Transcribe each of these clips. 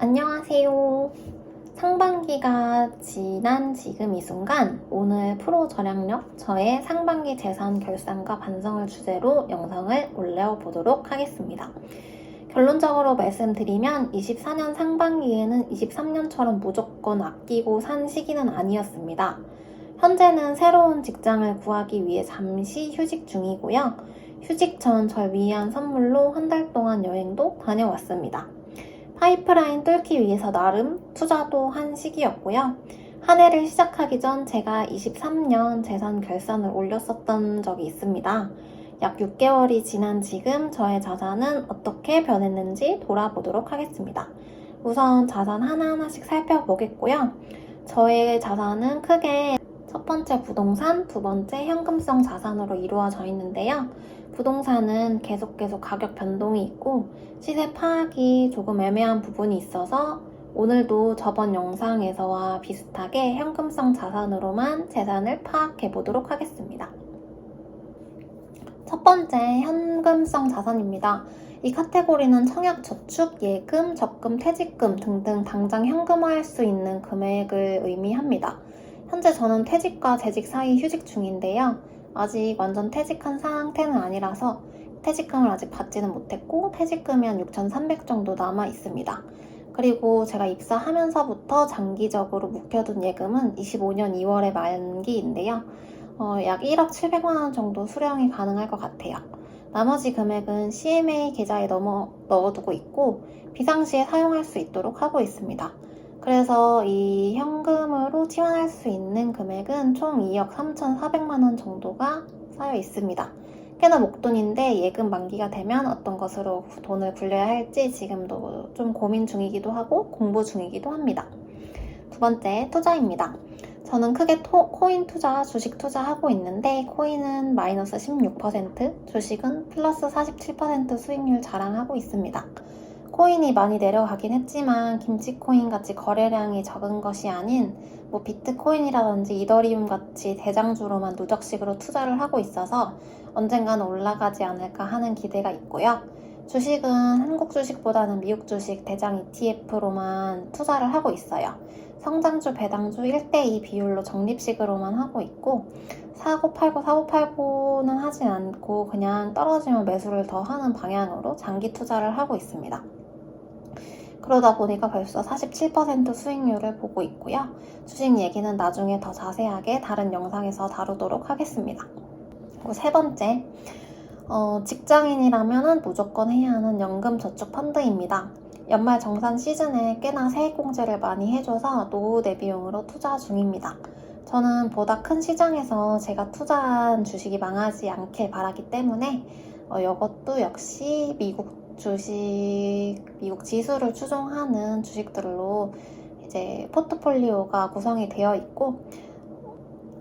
안녕하세요. 상반기가 지난 지금 이 순간 오늘 프로 절약력 저의 상반기 재산 결산과 반성을 주제로 영상을 올려보도록 하겠습니다. 결론적으로 말씀드리면 24년 상반기에는 23년처럼 무조건 아끼고 산 시기는 아니었습니다. 현재는 새로운 직장을 구하기 위해 잠시 휴직 중이고요. 휴직 전 절 위한 선물로 한 달 동안 여행도 다녀왔습니다. 파이프라인 뚫기 위해서 나름 투자도 한 시기였고요. 한 해를 시작하기 전 제가 23년 재산 결산을 올렸었던 적이 있습니다. 약 6개월이 지난 지금 저의 자산은 어떻게 변했는지 돌아보도록 하겠습니다. 우선 자산 하나하나씩 살펴보겠고요. 저의 자산은 크게 첫 번째 부동산, 두 번째 현금성 자산으로 이루어져 있는데요. 부동산은 계속 계속 가격 변동이 있고 시세 파악이 조금 애매한 부분이 있어서 오늘도 저번 영상에서와 비슷하게 현금성 자산으로만 재산을 파악해 보도록 하겠습니다. 첫 번째, 현금성 자산입니다. 이 카테고리는 청약 저축, 예금, 적금, 퇴직금 등등 당장 현금화할 수 있는 금액을 의미합니다. 현재 저는 퇴직과 재직 사이 휴직 중인데요. 아직 완전 퇴직한 상태는 아니라서 퇴직금을 아직 받지는 못했고 퇴직금이 한 6,300 정도 남아 있습니다. 그리고 제가 입사하면서부터 장기적으로 묵혀둔 예금은 25년 2월에 만기인데요. 어, 약 1억 700만 원 정도 수령이 가능할 것 같아요. 나머지 금액은 CMA 계좌에 넘어, 넣어두고 있고 비상시에 사용할 수 있도록 하고 있습니다. 그래서 이 현금으로 치환할 수 있는 금액은 총 2억 3,400만 원 정도가 쌓여 있습니다. 꽤나 목돈인데 예금 만기가 되면 어떤 것으로 돈을 굴려야 할지 지금도 좀 고민 중이기도 하고 공부 중이기도 합니다. 두 번째, 투자입니다. 저는 크게 토, 코인 투자, 주식 투자하고 있는데 코인은 마이너스 16%, 주식은 플러스 47% 수익률 자랑하고 있습니다. 코인이 많이 내려가긴 했지만 김치코인 같이 거래량이 적은 것이 아닌 뭐 비트코인이라든지 이더리움 같이 대장주로만 누적식으로 투자를 하고 있어서 언젠가는 올라가지 않을까 하는 기대가 있고요. 주식은 한국 주식보다는 미국 주식 대장 ETF로만 투자를 하고 있어요. 성장주, 배당주 1대2 비율로 적립식으로만 하고 있고 사고 팔고 사고 팔고는 하진 않고 그냥 떨어지면 매수를 더 하는 방향으로 장기 투자를 하고 있습니다. 그러다 보니까 벌써 47% 수익률을 보고 있고요. 주식 얘기는 나중에 더 자세하게 다른 영상에서 다루도록 하겠습니다. 그리고 세 번째, 어, 직장인이라면 무조건 해야 하는 연금 저축 펀드입니다. 연말 정산 시즌에 꽤나 세액 공제를 많이 해줘서 노후 대비용으로 투자 중입니다. 저는 보다 큰 시장에서 제가 투자한 주식이 망하지 않길 바라기 때문에 어, 이것도 역시 미국 주식, 미국 지수를 추종하는 주식들로 이제 포트폴리오가 구성이 되어 있고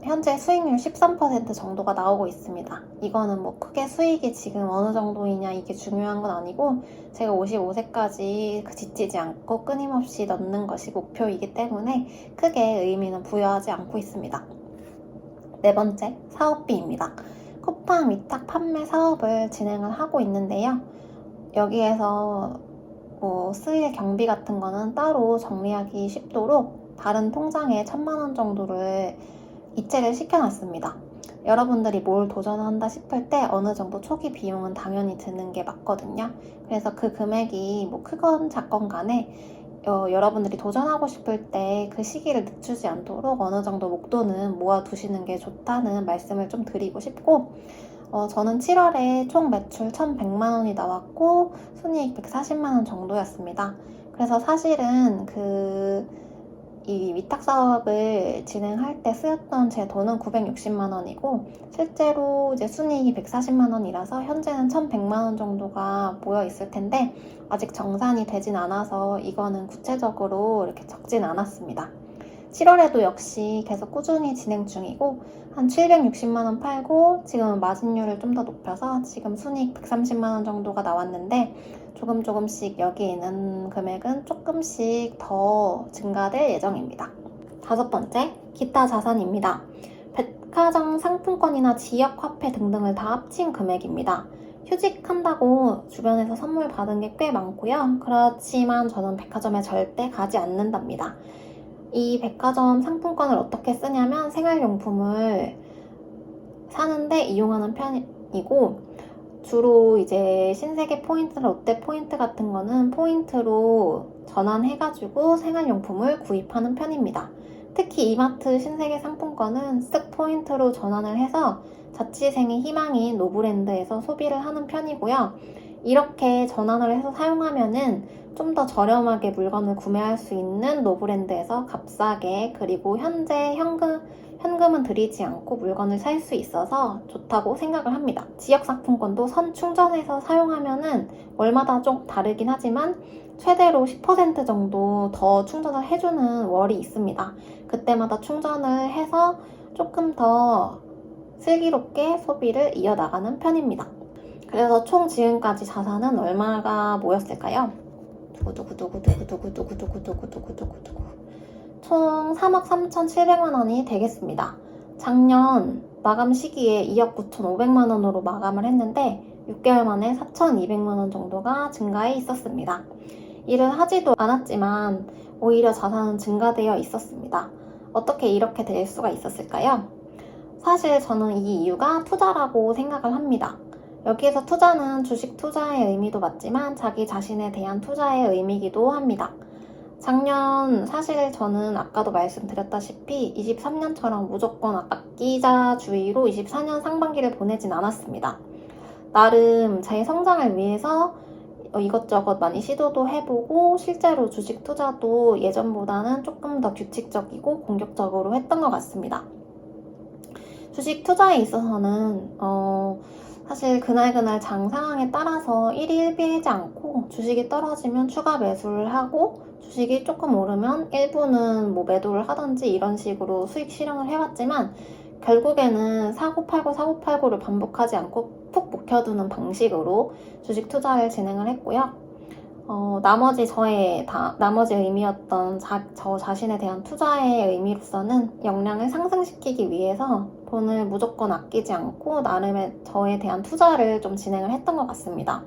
현재 수익률 13% 정도가 나오고 있습니다. 이거는 뭐 크게 수익이 지금 어느 정도이냐 이게 중요한 건 아니고 제가 55세까지 그 지치지 않고 끊임없이 넣는 것이 목표이기 때문에 크게 의미는 부여하지 않고 있습니다. 네 번째, 사업비입니다. 쿠팡 위탁 판매 사업을 진행을 하고 있는데요. 여기에서 뭐 쓰일 경비 같은 거는 따로 정리하기 쉽도록 다른 통장에 천만 원 정도를 이체를 시켜놨습니다. 여러분들이 뭘 도전한다 싶을 때 어느 정도 초기 비용은 당연히 드는 게 맞거든요. 그래서 그 금액이 뭐 크건 작건 간에 어, 여러분들이 도전하고 싶을 때 그 시기를 늦추지 않도록 어느 정도 목돈은 모아두시는 게 좋다는 말씀을 좀 드리고 싶고 어, 저는 7월에 총 매출 1,100만 원이 나왔고 순이익 140만 원 정도였습니다. 그래서 사실은 그 이 위탁 사업을 진행할 때 쓰였던 제 돈은 960만 원이고 실제로 이제 순이익이 140만 원이라서 현재는 1,100만 원 정도가 모여 있을 텐데 아직 정산이 되진 않아서 이거는 구체적으로 이렇게 적진 않았습니다. 7월에도 역시 계속 꾸준히 진행 중이고 한 760만 원 팔고 지금은 마진율을 좀 더 높여서 지금 순이익 130만 원 정도가 나왔는데 조금 조금씩 여기 있는 금액은 조금씩 더 증가될 예정입니다. 다섯 번째, 기타 자산입니다. 백화점 상품권이나 지역 화폐 등등을 다 합친 금액입니다. 휴직한다고 주변에서 선물 받은 게 꽤 많고요. 그렇지만 저는 백화점에 절대 가지 않는답니다. 이 백화점 상품권을 어떻게 쓰냐면 생활용품을 사는데 이용하는 편이고 주로 이제 신세계 포인트, 롯데 포인트 같은 거는 포인트로 전환해가지고 생활용품을 구입하는 편입니다. 특히 이마트 신세계 상품권은 쓱 포인트로 전환을 해서 자취생의 희망인 노브랜드에서 소비를 하는 편이고요. 이렇게 전환을 해서 사용하면은 좀 더 저렴하게 물건을 구매할 수 있는 노브랜드에서 값싸게 그리고 현재 현금 현금은 들이지 않고 물건을 살 수 있어서 좋다고 생각을 합니다. 지역 상품권도 선 충전해서 사용하면은 월마다 좀 다르긴 하지만 최대로 10% 정도 더 충전을 해주는 월이 있습니다. 그때마다 충전을 해서 조금 더 슬기롭게 소비를 이어나가는 편입니다. 그래서 총 지금까지 자산은 얼마가 모였을까요? 두구두구두구두구두구두구두구두구두구두구 총 3억 3,700만 원이 되겠습니다. 작년 마감 시기에 2억 9,500만 원으로 마감을 했는데 6개월 만에 4,200만 원 정도가 증가해 있었습니다. 일을 하지도 않았지만 오히려 자산은 증가되어 있었습니다. 어떻게 이렇게 될 수가 있었을까요? 사실 저는 이 이유가 투자라고 생각을 합니다. 여기에서 투자는 주식 투자의 의미도 맞지만 자기 자신에 대한 투자의 의미이기도 합니다. 작년 사실 저는 아까도 말씀드렸다시피 23년처럼 무조건 아끼자주의로 24년 상반기를 보내진 않았습니다. 나름 제 성장을 위해서 이것저것 많이 시도도 해보고 실제로 주식 투자도 예전보다는 조금 더 규칙적이고 공격적으로 했던 것 같습니다. 주식 투자에 있어서는 어, 사실 그날그날 장 상황에 따라서 일희일비하지 않고 주식이 떨어지면 추가 매수를 하고 주식이 조금 오르면 일부는 뭐 매도를 하든지 이런 식으로 수익 실현을 해왔지만 결국에는 사고 팔고 사고 팔고를 반복하지 않고 푹 묵혀두는 방식으로 주식 투자를 진행을 했고요. 어, 나머지 저의 다, 나머지 의미였던 자, 저 자신에 대한 투자의 의미로서는 역량을 상승시키기 위해서 돈을 무조건 아끼지 않고 나름의 저에 대한 투자를 좀 진행을 했던 것 같습니다.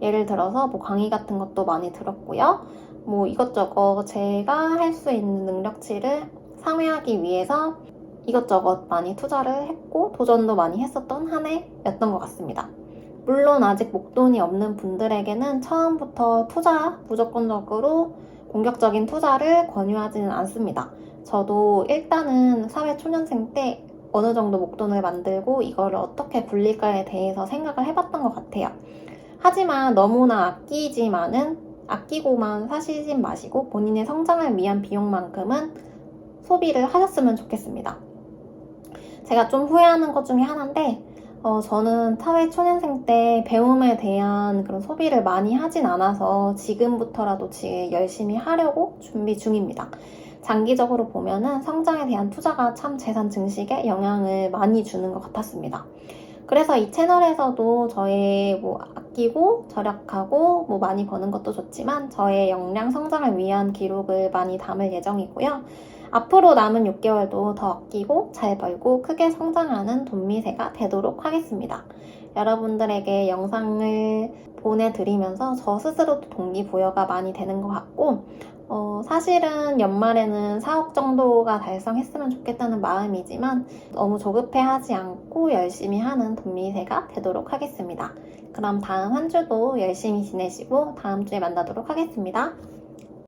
예를 들어서 뭐 강의 같은 것도 많이 들었고요. 뭐 이것저것 제가 할 수 있는 능력치를 상회하기 위해서 이것저것 많이 투자를 했고 도전도 많이 했었던 한 해였던 것 같습니다. 물론 아직 목돈이 없는 분들에게는 처음부터 투자 무조건적으로 공격적인 투자를 권유하지는 않습니다. 저도 일단은 사회 초년생 때 어느 정도 목돈을 만들고 이거를 어떻게 굴릴까에 대해서 생각을 해봤던 것 같아요. 하지만 너무나 아끼지만은 아끼고만 사시지 마시고 본인의 성장을 위한 비용만큼은 소비를 하셨으면 좋겠습니다. 제가 좀 후회하는 것 중에 하나인데 어, 저는 사회 초년생 때 배움에 대한 그런 소비를 많이 하진 않아서 지금부터라도 지금 열심히 하려고 준비 중입니다. 장기적으로 보면은 성장에 대한 투자가 참 재산 증식에 영향을 많이 주는 것 같았습니다. 그래서 이 채널에서도 저의 뭐 아끼고 절약하고 뭐 많이 버는 것도 좋지만 저의 역량 성장을 위한 기록을 많이 담을 예정이고요. 앞으로 남은 6개월도 더 아끼고 잘 벌고 크게 성장하는 돈미세가 되도록 하겠습니다. 여러분들에게 영상을 보내드리면서 저 스스로도 동기부여가 많이 되는 것 같고 어, 사실은 연말에는 4억 정도가 달성했으면 좋겠다는 마음이지만 너무 조급해하지 않고 열심히 하는 돈미세가 되도록 하겠습니다. 그럼 다음 한 주도 열심히 지내시고 다음 주에 만나도록 하겠습니다.